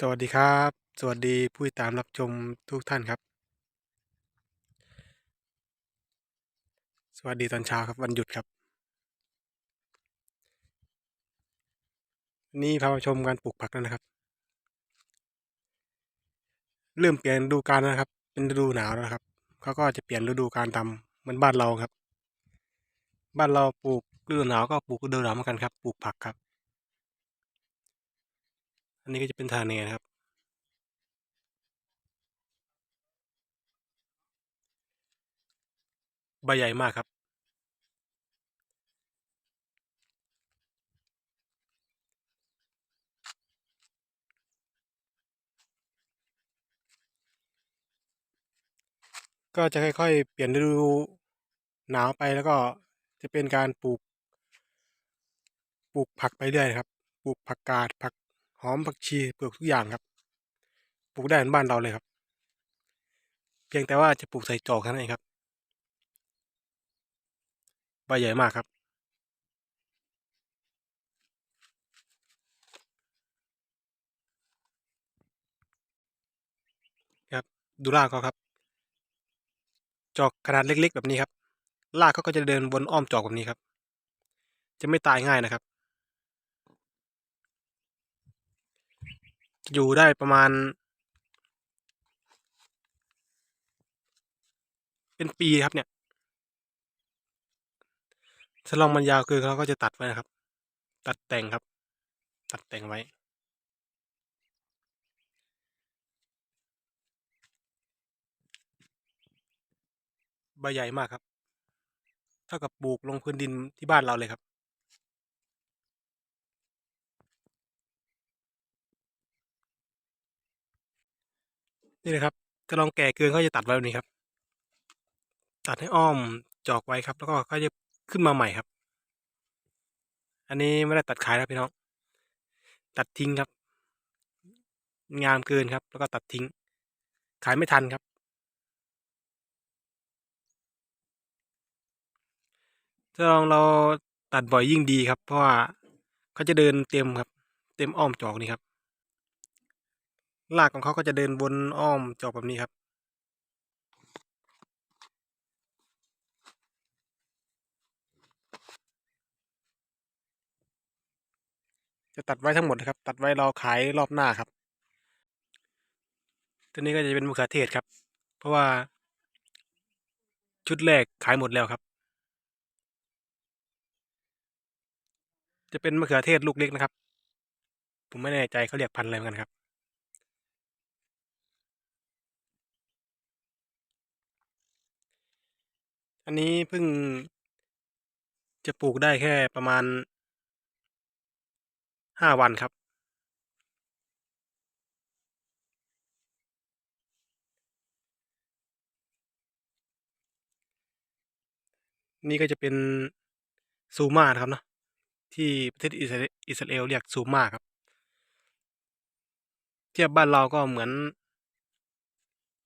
สวัสดีครับ สวัสดีผู้ติดตามรับชมทุกท่านครับ สวัสดีตอนเช้าครับวันหยุดครับนี่พามาชมการปลูกผักแล้วนะครับ เริ่มเปลี่ยนฤดูกาลนะครับ เป็นฤดูหนาวแล้วนะครับเขาก็จะเปลี่ยนฤดูกาลตามเหมือนบ้านเราครับ บ้านเราปลูกฤดูหนาวก็ปลูกฤดูหนาวเหมือนกันครับ ปลูกผักครับ อันนี้ก็จะเป็นทาเนนะครับ ใบใหญ่มากครับ ก็จะค่อยๆ เปลี่ยนฤดูหนาวไปแล้วก็จะเป็นการปลูก ปลูกผักไปเรื่อยครับ ปลูกผักกาดผัก อมผักชีเปลูกทุกอย่างครับ ปลูกได้เหมือนบ้านเราเลยครับ เพียงแต่ว่าจะปลูกใส่จอกเท่านั้นเองครับ ใบใหญ่มากครับ ครับ ดูรากเขาครับ จอกขนาดเล็ก ๆ แบบนี้ครับ รากเขาก็จะเดินบนอ้อมจอกแบบนี้ครับ จะไม่ตายง่ายนะครับ อยู่ได้ประมาณ เป็นปีครับเนี่ย ถ้าลองมันยาวเกินเขาก็จะตัดไว้นะครับ ตัดแต่งครับ ตัดแต่งไว้ใบใหญ่มากครับ เท่ากับปลูกลงพื้นดินที่บ้านเราเลยครับ นี่เลยครับถ้าลองแก่เกินเขาจะตัดไว้แบบนี้ครับ ตัดให้อ้อมจอกไว้ครับ แล้วก็เขาจะขึ้นมาใหม่ครับ อันนี้ไม่ได้ตัดขายนะพี่น้อง ตัดทิ้งครับ งามเกินครับ แล้วก็ตัดทิ้ง ขายไม่ทันครับ ถ้าลองเราตัดบ่อยยิ่งดีครับ เพราะว่าเขาจะเดินเต็มครับ เต็มอ้อมจอกนี่ครับ รากของเขาก็จะเดินบนอ้อมจอกแบบนี้ครับ จะตัดไว้ทั้งหมดนะครับ ตัดไว้ราขายรอบหน้าครับ ตัวนี้ก็จะเป็นมะเขือเทศครับ เพราะว่าชุดแรกขายหมดแล้วครับ จะเป็นมะเขือเทศลูกเล็กนะครับ ผมไม่แน่ใจเขาเรียกพันธุ์อะไรเหมือนกันครับ อันนี้เพิ่งจะปลูกได้แค่ประมาณห้าวันครับ นี่ก็จะเป็นซูมาครับเนาะที่ประเทศอิสราเอลเรียกซูมาครับ เทียบบ้านเราก็เหมือน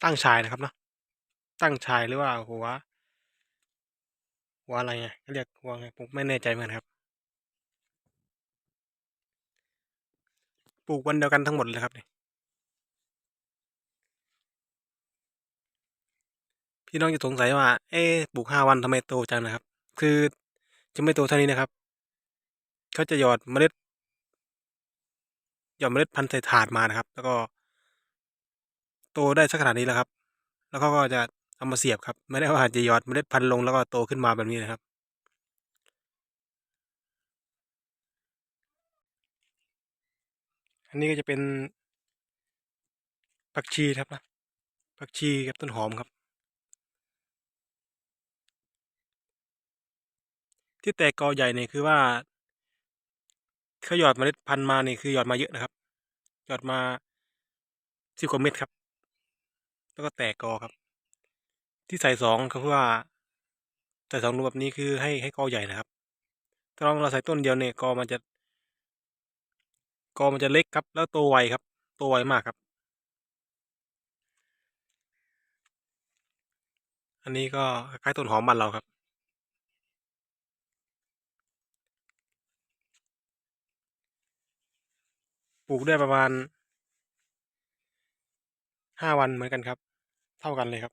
ตั้งชายนะครับเนาะตั้งชายหรือว่าหัว หัวอะไรไงเรียกหัวไงผมไม่แน่ใจเหมือนกันครับ ปลูกวันเดียวกันทั้งหมดเลยครับนี่พี่น้องจะสงสัยว่า เอ๊ปลูกห้าวันทำไมโตจังนะครับ คือจะไม่โตเท่านี้นะครับ เขาจะหยอดเมล็ด หยอดเมล็ดพันธุ์ใส่ถาดมานะครับ แล้วก็ โตได้สักขนาดนี้แล้วครับ แล้วเขาก็จะ เอามาเสียบครับ ไม่ได้ว่าจะยอดเมล็ดพันลงแล้วก็โตขึ้นมาแบบนี้นะครับ อันนี้ก็จะเป็นผักชีครับนะผักชีกับต้นหอมครับ ที่แตกกอใหญ่เนี่ยคือว่าเขาหยอดเมล็ดพันธุ์มานี่คือหยอดมาเยอะนะครับ หยอดมาสิบกว่าเม็ดครับ แล้วก็แตกกอครับ ที่ใส่สองก็เพื่อว่าใส่สองรูแบบนี้คือให้ให้กอใหญ่นะครับถ้าเราใส่ต้นเดียวเนี่ยกอมันจะ กอมันจะเล็กครับ แล้วโตไวครับ โตไวมากครับ อันนี้ก็คล้ายต้นหอมบ้านเราครับปลูกได้ประมาณห้าวันเหมือนกันครับ เท่ากันเลยครับ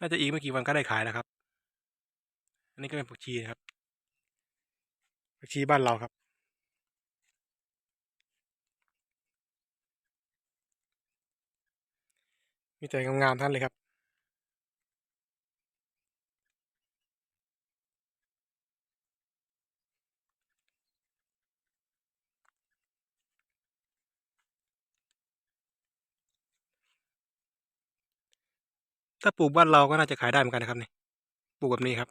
น่าจะอีกไม่กี่วันก็ได้ขายแล้วครับ อันนี้ก็เป็นผักชีนะครับ ผักชีบ้านเราครับ มีแต่งามๆท่านเลยครับ ถ้าปลูกบ้านเราก็น่าจะขายได้เหมือนกันนะครับนี่ปลูกแบบนี้ครับ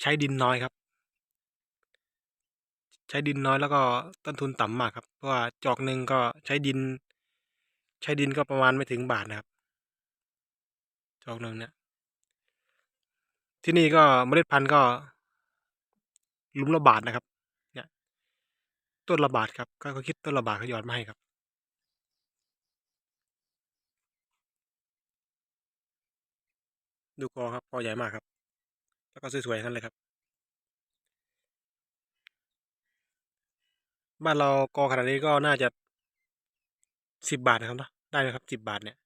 ใช้ดินน้อยครับ ใช้ดินน้อยแล้วก็ต้นทุนต่ำมากครับ เพราะว่าจอกหนึ่งก็ใช้ดิน ใช้ดินก็ประมาณไม่ถึงบาทนะครับ จอกหนึ่งเนี่ย ที่นี่ก็เมล็ดพันธุ์ก็ลุมละบาทนะครับ เนี่ย ต้นละบาทครับ ก็คิดต้นละบาทเขาหยอดมาให้ครับ ดูกอครับกอใหญ่มากครับ แล้วก็สวยๆทั้งนั้นเลยครับ บ้านเรากอขนาดนี้ก็น่าจะสิบบาทนะครับเนาะได้นะครับสิบบาทเนี่ย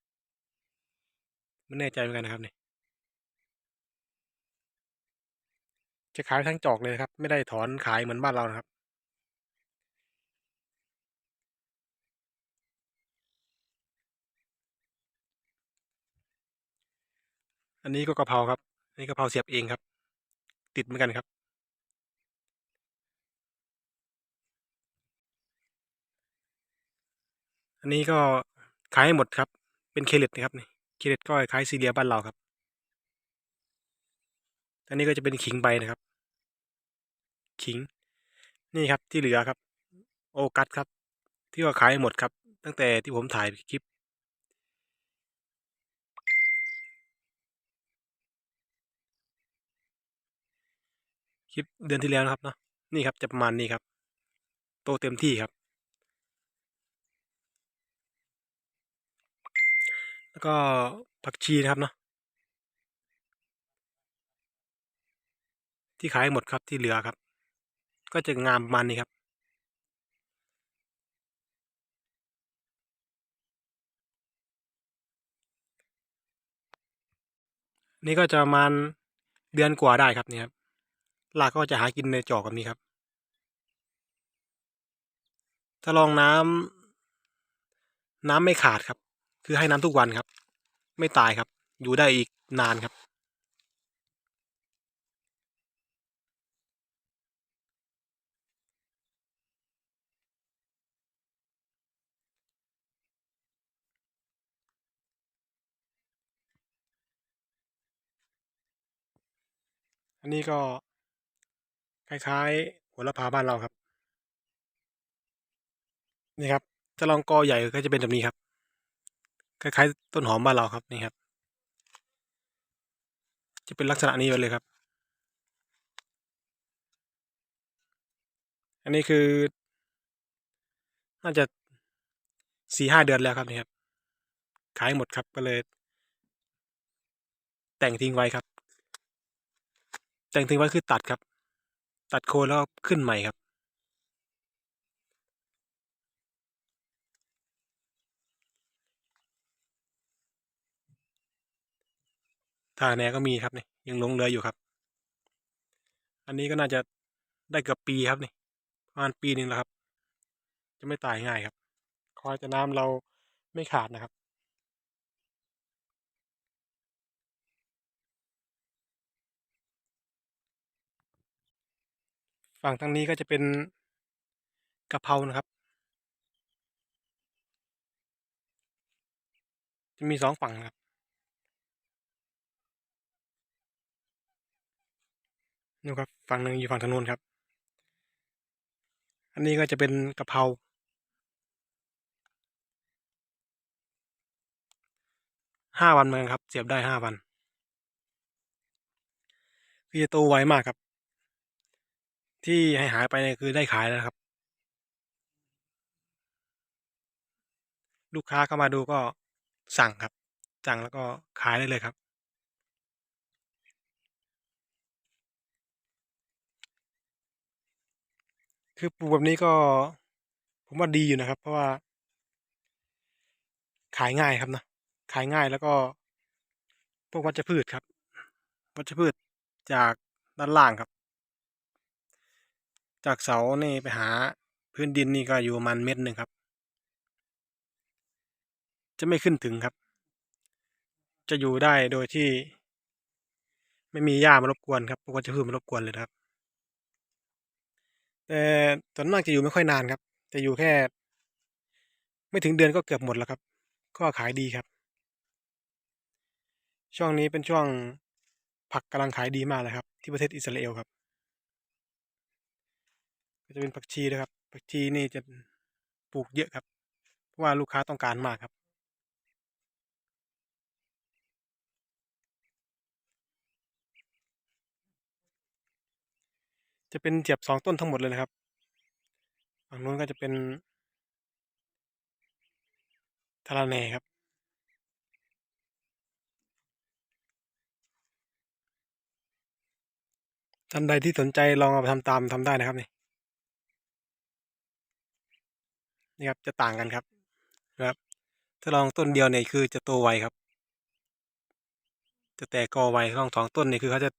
ไม่แน่ใจเหมือนกันนะครับเนี่ยจะขายทั้งจอกเลยครับ ไม่ได้ถอนขายเหมือนบ้านเรานะครับ อันนี้ก็กะเพราครับ อันนี้กะเพราเสียบเองครับ ติดเหมือนกันครับ อันนี้ก็ขายให้หมดครับ เป็นเคเลตนะครับนี่ เคเลตก็คล้ายซีเรียบ้านเราครับ อันนี้ก็จะเป็นขิงใบนะครับ ขิง นี่ครับที่เหลือครับ โอกัสครับ ที่ว่าขายให้หมดครับ ตั้งแต่ที่ผมถ่ายคลิป คลิปเดือนที่แล้วนะครับเนาะนี่ครับจะประมาณนี้ครับ โตเต็มที่ครับ แล้วก็ผักชีนะครับเนาะที่ขายหมดครับที่เหลือครับ ก็จะงามประมาณนี้ครับนี่ก็จะประมาณเดือนกว่าได้ครับนี่ครับ ลากก็จะหากินในจอกแบบนี้ครับ ถ้าลองน้ำน้ำไม่ขาดครับ คือให้น้ำทุกวันครับ ไม่ตายครับ อยู่ได้อีกนานครับอันนี้ก็ คล้ายๆโหระพาบ้านเราครับ นี่ครับถ้าลองกอใหญ่ก็จะเป็นแบบนี้ครับ คล้ายๆต้นหอมบ้านเราครับนี่ครับ จะเป็นลักษณะนี้ไปเลยครับ อันนี้คือน่าจะสี่ห้าเดือนแล้วครับนี่ครับ ขายหมดครับก็เลย แต่งทิ้งไว้ครับ แต่งทิ้งไว้คือตัดครับ ตัดโคนแล้วขึ้นใหม่ครับ ทางแหนก็มีครับนี่ยังลงเลืออยู่ครับ อันนี้ก็น่าจะได้เกือบปีครับนี่ประมาณปีหนึ่งแล้วครับ จะไม่ตายง่ายครับ คอยจะน้ำเราไม่ขาดนะครับ ฝั่งทางนี้ก็จะเป็นกะเพรานะครับ จะมีสองฝั่งครับนู่ครับฝั่งหนึ่งอยู่ฝั่งทางนู้นครับ อันนี้ก็จะเป็นกะเพราห้าวันเหมือนกันครับ เสียบได้ห้าวันคือจะโตไวมากครับ ที่ให้หายไปเนี่ยคือได้ขายแล้วครับ ลูกค้าเข้ามาดูก็สั่งครับ สั่งแล้วก็ขายได้เลยครับ คือปลูกแบบนี้ก็ผมว่าดีอยู่นะครับ เพราะว่า ขายง่ายครับนะขายง่ายแล้วก็พวกวัชพืชครับ วัชพืชจากด้านล่างครับ จากเสานี่ไปหาพื้นดินนี่ก็อยู่ประมาณเม็ดหนึ่งครับ จะไม่ขึ้นถึงครับ จะอยู่ได้โดยที่ ไม่มีหญ้ามารบกวนครับพวกวัชพืชมารบกวนเลยครับ แต่ส่วนมากจะอยู่ไม่ค่อยนานครับจะอยู่แค่ ไม่ถึงเดือนก็เกือบหมดแล้วครับ ก็ขายดีครับ ช่วงนี้เป็นช่วงผักกำลังขายดีมากเลยครับ ที่ประเทศอิสราเอลครับ จะเป็นผักชีนะครับผักชีนี่จะปลูกเยอะครับ เพราะว่าลูกค้าต้องการมากครับ จะเป็นเจียบสองต้นทั้งหมดเลยนะครับฝั่งนู้นก็จะเป็นทาราแนครับท่านใดที่สนใจลองเอาไปทำตามทำได้นะครับนี่ นี่ครับจะต่างกันครับนะครับ ถ้าลองต้นเดียวเนี่ยคือจะโตไวครับ จะแตกกอไวลองสองต้นเนี่ยคือเขาจะ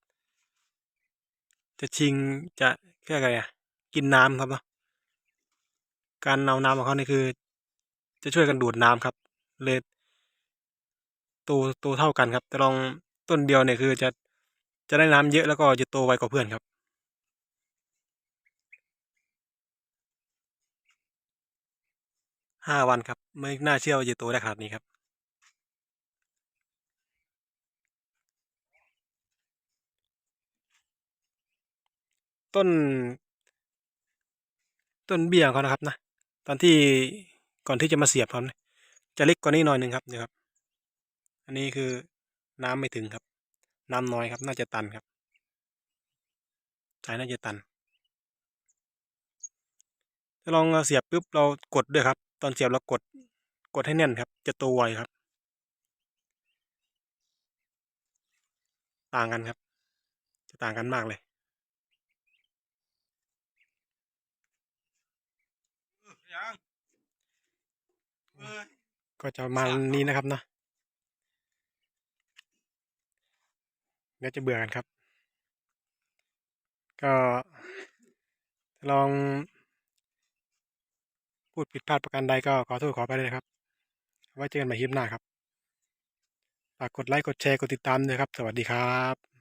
จะชิงจะแค่ไงอะกินน้ำครับเนาะการเอาน้ำของเขานี่คือ จะช่วยกันดูดน้ำครับ เลยโตโตเท่ากันครับ แต่ลองต้นเดียวเนี่ยคือจะจะได้น้ำเยอะแล้วก็จะโตไวกว่าเพื่อนครับ ห้าวันครับ ไม่น่าเชื่อว่าจะโตได้ขนาดนี้ครับ ต้น ต้นเบี้ยของเขานะครับนะ ตอนที่ก่อนที่จะมาเสียบเขาจะเล็กกว่านี้หน่อยหนึ่งครับเนี่ยครับ อันนี้คือน้ำไม่ถึงครับ น้ำน้อยครับ น่าจะตันครับสายน่าจะตันถ้าลองเสียบปุ๊บเรากดด้วยครับ ตอนเสียบเรากดกดให้แน่นครับ จะโตไวครับ ต่างกันครับ จะต่างกันมากเลย ก็จะประมาณนี้นะครับเนาะเดี๋ยวจะเบื่อกันครับ ก็ลอง พูดผิดพลาดประการใดก็ขอโทษขอไปเลยนะครับ ไว้เจอกันใหม่คลิปหน้าครับ ฝากกดไลค์กดแชร์กดติดตามด้วยครับ สวัสดีครับ